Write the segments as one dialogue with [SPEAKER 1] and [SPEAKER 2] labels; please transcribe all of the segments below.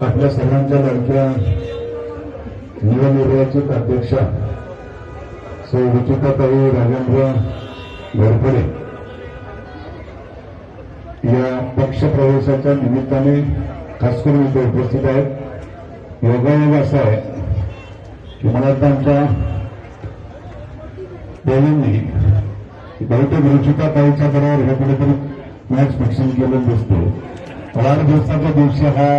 [SPEAKER 1] आपल्या सर्वांच्या लाडक्या निवडणुकीचे अध्यक्षा श्री रुचिताताई राजेंद्र घोरपडे या पक्षप्रवेशाच्या निमित्ताने खास करून इथे उपस्थित आहेत. योगायोग असा आहे की मला वाटतं आमच्या दोघांनी बहुतेक रुचिताताईच्या बरोबर हे कुठेतरी मॅच फिक्सिंग केलं दिसतो वाढदिवसाच्या दिवशी हा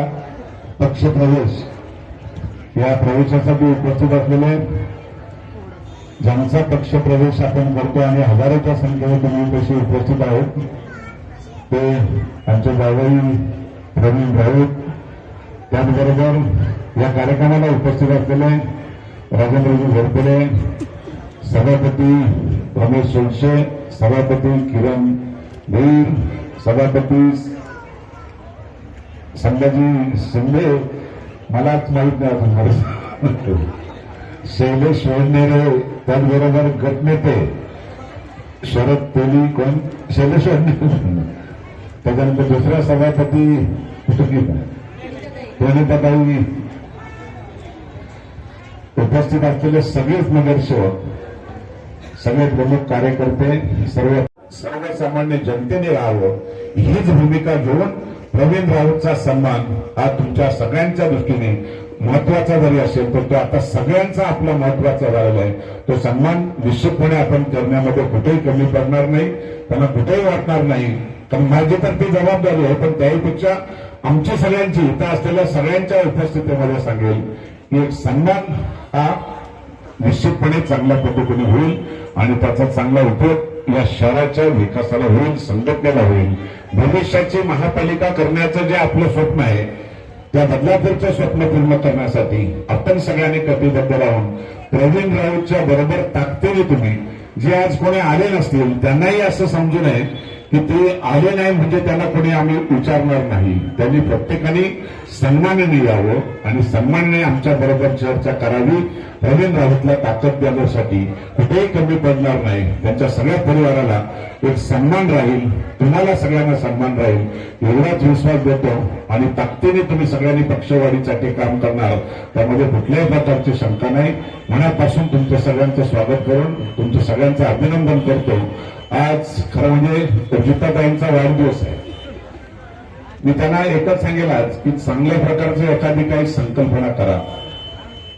[SPEAKER 1] पक्षप्रवेश. या प्रवेशासाठी उपस्थित असलेले ज्यांचा पक्षप्रवेश आपण करतो आणि हजारोच्या संख्येने तुम्ही कशी उपस्थित आहेत ते आमचे जावई प्रवीण राऊत त्याचबरोबर या कार्यक्रमाला उपस्थित असलेले राजेंद्रजी घोरपडे सभापती रमेश सोळशे सभापती किरण भीर सभापती संभाजी शिंदे मलाच माहीत नाही अजून खरं. शैलेश वडनेरे त्याचबरोबर गटनेते शरद तेली कोण? शैलेश वडनेरे त्याच्यानंतर दुसरा सभापती कुठे प्रणिताताई. उपस्थित असलेले सगळेच नगरसेवक सगळे प्रमुख कार्यकर्ते सर्व सर्वसामान्य जनतेने राहावं हीच भूमिका घेऊन प्रवीण राऊतचा सन्मान हा तुमच्या सगळ्यांच्या दृष्टीने महत्त्वाचा जरी असेल तर तो आता सगळ्यांचा आपला महत्त्वाचा झालेला आहे. तो सन्मान निश्चितपणे आपण करण्यामध्ये कुठेही कमी पडणार नाही त्यांना कुठेही वाटणार नाही. कारण माझी तर ती जबाबदारी आहे पण त्याहीपेक्षा आमची सगळ्यांची इथं असलेल्या सगळ्यांच्या उपस्थितीमध्ये सांगेल की एक सन्मान हा निश्चितपणे चांगल्या पद्धतीने होईल आणि त्याचा चांगला उपयोग या शहराच्या विकासाला होईल संघटनेला होईल भविष्याची महापालिका करण्याचं जे आपलं स्वप्न आहे त्या बदलापूरचं स्वप्न पूर्ण करण्यासाठी आपण सगळ्यांनी कटिबद्ध राहून प्रवीण राऊतच्या बरोबर ताकदीने तुम्ही जे आज कोणी आले नसतील त्यांनाही असं समजू नये की ते आले नाही म्हणजे त्यांना कोणी आम्ही विचारणार नाही. त्यांनी प्रत्येकाने सन्मानाने यावं आणि सन्मानाने आमच्या बरोबर चर्चा करावी. प्रवीण राऊतला ताकद देण्यासाठी कुठेही कमी पडणार नाही. त्यांच्या सगळ्या परिवाराला एक सन्मान राहील. तुम्हाला सगळ्यांना सन्मान राहील. एवढाच विश्वास देतो आणि ताकदीने तुम्ही सगळ्यांनी पक्षवाढीसाठी काम करणार त्यामध्ये कुठल्याही प्रकारची शंका नाही. मनापासून तुमच्या सगळ्यांचं स्वागत करून तुमचं सगळ्यांचं अभिनंदन करतो. आज खरं म्हणजे जिताताईंचा वाढदिवस आहे. मी त्यांना एकच सांगेल आज की चांगल्या प्रकारचे एखादी काही संकल्पना करा.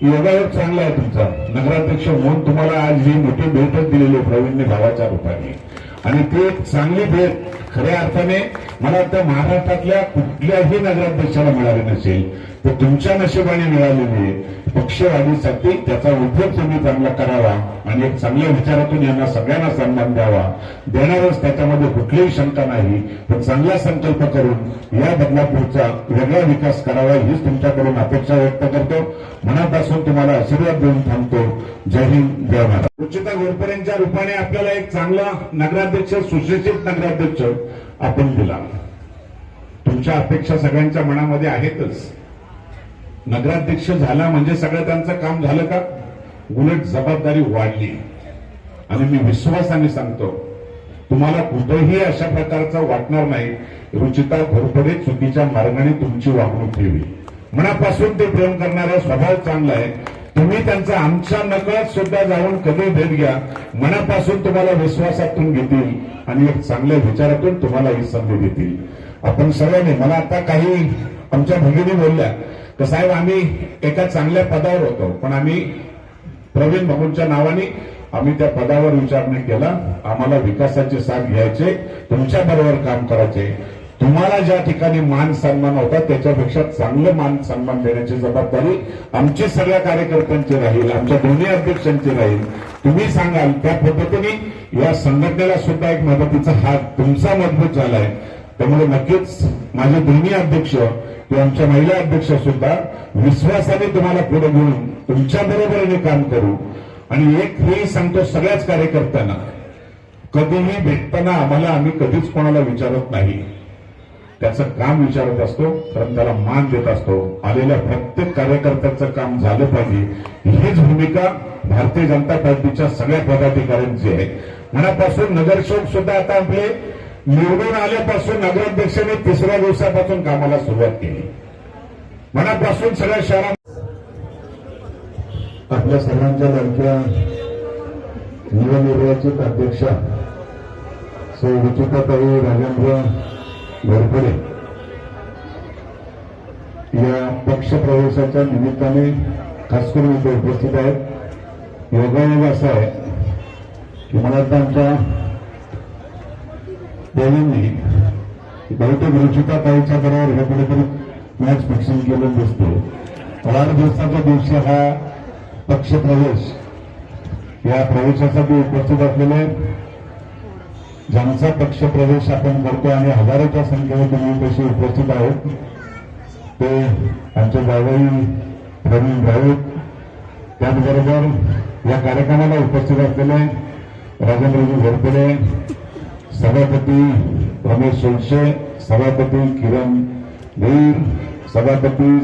[SPEAKER 1] योगायोग चांगला आहे तुमचा. नगराध्यक्ष म्हणून तुम्हाला आज ही मोठी भेटच दिलेली आहे प्रवीणने भावाच्या रूपाने. आणि ती एक चांगली भेट खऱ्या अर्थाने मला वाटतं महाराष्ट्रातल्या कुठल्याही नगराध्यक्षाला मिळाली नसेल. तर तुमच्या नशिबाने मिळालेली आहे. पक्षवाढीसाठी त्याचा उपयोग तुम्ही चांगला करावा आणि एक चांगल्या विचारातून यांना सगळ्यांना सन्मान द्यावा. देणारच त्याच्यामध्ये कुठलीही शंका नाही. पण चांगला संकल्प करून या बदलापूरचा वेगळा विकास करावा हीच तुमच्याकडून अपेक्षा व्यक्त करतो. मनापासून तुम्हाला आशीर्वाद देऊन थांबतो. जय हिंद जय महाराज उच्चिता घोरपरेंच्या रूपाने आपल्याला एक चांगला नगराध्यक्ष सुशिक्षित नगराध्यक्ष आपण दिला. तुमच्या अपेक्षा सगळ्यांच्या मनामध्ये आहेतच. नगराध्यक्ष झाला म्हणजे सगळं त्यांचं काम झालं का? उलट जबाबदारी वाढली. आणि मी विश्वासाने सांगतो तुम्हाला कुठेही अशा प्रकारचं वाटणार नाही. रुचिता घोरपडे चुकीच्या मार्गाने तुमची वागणूक ठेवी. मनापासून ते प्रेम करणारा स्वभाव चांगला आहे. तुम्ही त्यांचा आमच्या नकळत सुद्धा जाऊन कधी भेट घ्या. मनापासून तुम्हाला विश्वासातून घेतील आणि एक चांगल्या विचारातून तुम्हाला ही संधी देतील. आपण सगळ्यांनी मला आता काही आमच्या भगिनी बोलल्या तर साहेब आम्ही एका चांगल्या पदावर होतो. पण आम्ही प्रवीण भाऊंच्या नावाने आम्ही त्या पदावर विचार नाही केला आम्हाला विकासाचे साथ घ्यायचे तुमच्या बरोबर काम करायचे. तुम्हाला ज्या ठिकाणी मान सन्मान होता त्याच्यापेक्षा चांगलं मान सन्मान देण्याची जबाबदारी आमची सगळ्या कार्यकर्त्यांची राहील आमच्या दोन्ही अध्यक्षांची राहील. तुम्ही सांगाल त्या पद्धतीने या संघटनेला सुद्धा एक मदतीचा हात तुमचा मजबूत झालाय. त्यामुळे नक्कीच माझे दोन्ही अध्यक्ष किंवा आमच्या महिला अध्यक्ष सुद्धा विश्वासाने तुम्हाला पुढे घेऊन तुमच्या बरोबरीने काम करू. आणि एक हे सांगतो सगळ्याच कार्यकर्त्यांना कधीही भेटताना आम्हाला आम्ही कधीच कोणाला विचारत नाही. त्याचं काम विचारत असतो कारण त्याला मान देत असतो. आलेल्या प्रत्येक कार्यकर्त्याचं काम झालं पाहिजे. हीच भूमिका भारतीय जनता पार्टीच्या सगळ्या पदाधिकाऱ्यांची आहे. मनापासून नगरसेवक सुद्धा आता आपले निवडून आल्यापासून नगराध्यक्षांनी तिसऱ्या दिवसापासून कामाला सुरुवात केली. मनापासून सगळ्या शहरात
[SPEAKER 2] आपल्या सर्वांच्या लाडक्या निवडणुकीचे अध्यक्षा श्री रुचिताताई राजेंद्र घोरपडे या पक्षप्रवेशाच्या निमित्ताने खास करून इथे उपस्थित आहेत. योगायोग असा आहे की मला वाटतं आमच्या देवींनी बहुतेक रुचिताताईच्या बरोबर हे कुठेतरी मॅच फिक्सिंग केलं दिसतो वाढदिवसाच्या दिवशी हा पक्षप्रवेश या प्रवेशासाठी उपस्थित असलेले ज्यांचा पक्षप्रवेश आपण करतो आणि हजारोच्या संख्येने तुम्ही तशी उपस्थित आहोत ते आमचे जावई प्रवीण राऊत त्याचबरोबर या कार्यक्रमाला उपस्थित असलेले राजेंद्रजी घोरपडे सभापती रमेश सोळशे सभापती किरण भीर सभापती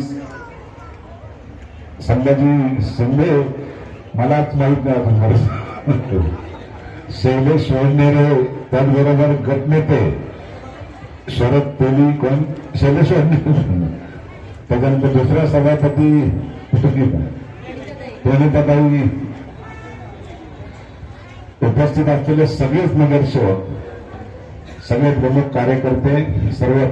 [SPEAKER 2] संभाजी शिंदे मलाच माहीत नाही अजून शैलेश वडनेरे त्याचबरोबर गटनेते शरद तेली कोण? शैलेश वडनेरे त्याच्यानंतर दुसरा सभापती प्रणिताताई उपस्थित असलेले सगळेच नगरसेवक सगळे प्रमुख कार्यकर्ते सर्व